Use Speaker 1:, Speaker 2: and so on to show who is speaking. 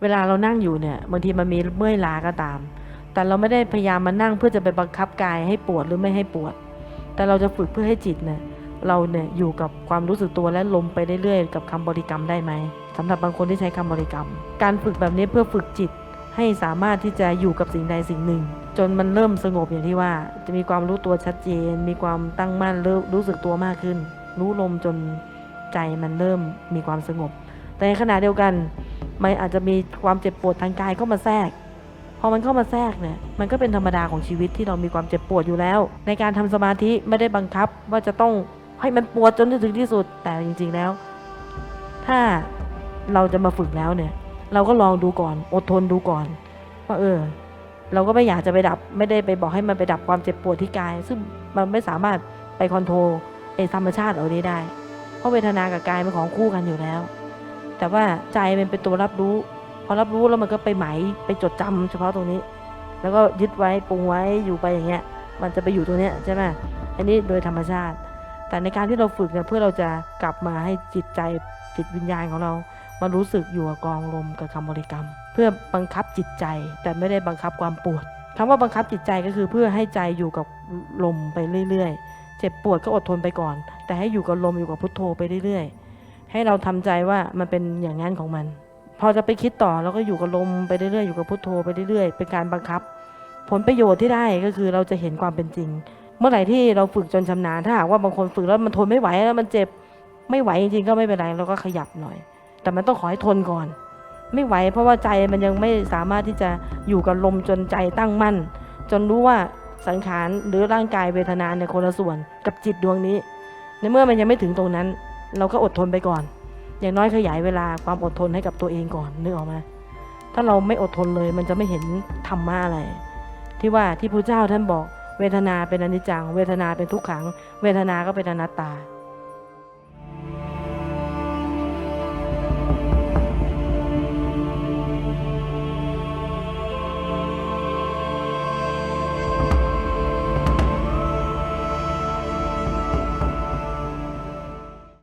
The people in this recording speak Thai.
Speaker 1: เวลาเรานั่งอยู่เนี่ยบางทีมันมีเมื่อยล้าก็ตาม แต่เราไม่ได้พยายามมานั่งเพื่อจะไปบังคับกายให้ปวดหรือไม่ให้ปวด แต่เราจะฝึกเพื่อให้จิตเนี่ยเราเนี่ยอยู่กับความรู้สึกตัวและลมไปเรื่อยๆกับคำบริกรรมได้ไหมสำหรับบางคนที่ใช้คำบริกรรม การฝึกแบบนี้เพื่อฝึกจิตให้สามารถที่จะอยู่กับสิ่งใดสิ่งหนึ่ง จนมันเริ่มสงบอย่างที่ว่า จะมีความรู้ตัวชัดเจน มีความตั้งมั่นเริ่มรู้สึกตัวมากขึ้น รู้ลมจนใจมันเริ่มมีความสงบ แต่ในขณะเดียวกัน มันอาจจะมีความเจ็บปวดทางกายเข้ามาแทรก พอมันเข้ามาแทรกเนี่ย มันก็เป็นธรรมดาของชีวิตที่เรามีความเจ็บปวดอยู่แล้ว ในการทำสมาธิไม่ได้บังคับว่าจะต้องให้มันปวดจนถึงที่สุด แต่จริง ๆแล้ว ถ้าเราจะมาฝึกแล้วเนี่ย เราก็ลองดูก่อน อดทนดูก่อนว่าเออ เราก็ไม่อยากจะไปดับ ไม่ได้ไปบอกให้มันไปดับความเจ็บปวดที่กาย ซึ่งมันไม่สามารถไปคอนโทรลไอ้ธรรมชาติเหล่านี้ได้ เพราะเวทนากับกายเป็นของคู่กันอยู่แล้ว แต่ว่าใจมันเป็นตัวรับรู้ พอรับรู้แล้วมันก็ไปหมายไปจดจำเฉพาะตรงนี้ แล้วก็ยึดไว้ปรุงไว้อยู่ไปอย่างเงี้ย มันจะไปอยู่ตรงเนี้ยใช่ไหมอันนี้โดยธรรมชาติ แต่ในการที่เราฝึกเนี่ยเพื่อเราจะกลับมาให้จิตใจจิตวิญญาณของเรามารู้สึกอยู่กับกองลมกับคำบริกรรม เพื่อบังคับจิตใจแต่ไม่ได้บังคับความปวดคำว่าบังคับจิตใจก็คือเพื่อให้ใจอยู่กับลมไปเรื่อยๆ เจ็บปวดก็อดทนไปก่อน แต่ให้อยู่กับลมอยู่กับพุทโธไปเรื่อยๆ ให้เราทำใจว่ามันเป็นอย่างนั้นของมัน พอจะไปคิดต่อเราก็อยู่กับลมไปเรื่อยๆอยู่กับพุทโธไปเรื่อยๆเป็นการบังคับ ผลประโยชน์ที่ได้ก็คือเราจะเห็นความเป็นจริง เมื่อไหร่ที่เราฝึกจนชำนาญถ้าหากว่าบางคนฝึกแล้วมันทนไม่ไหวแล้วมันเจ็บไม่ไหวจริงๆก็ไม่เป็นไรเราก็ขยับหน่อย แต่มันต้องขอให้ทนก่อน ไม่ไหวเพราะว่าใจมันยังไม่สามารถที่จะอยู่กับลมจนใจตั้งมั่น จนรู้ว่าสังขารหรือร่างกายเวทนาเนี่ยคนละส่วนกับจิตดวงนี้ ในเมื่อมันยังไม่ถึงตรงนั้น เราก็อดทนไปก่อน อย่างน้อยขยายเวลาความอดทนให้กับตัวเองก่อนนึกออกไหมถ้าเราไม่อดทนเลยมันจะไม่เห็นธรรมะอะไร ที่ว่าที่พระเจ้าท่านบอกเวทนาเป็นอนิจจัง เวทนาเป็นทุกขัง เวทนาก็เป็นอนัตตา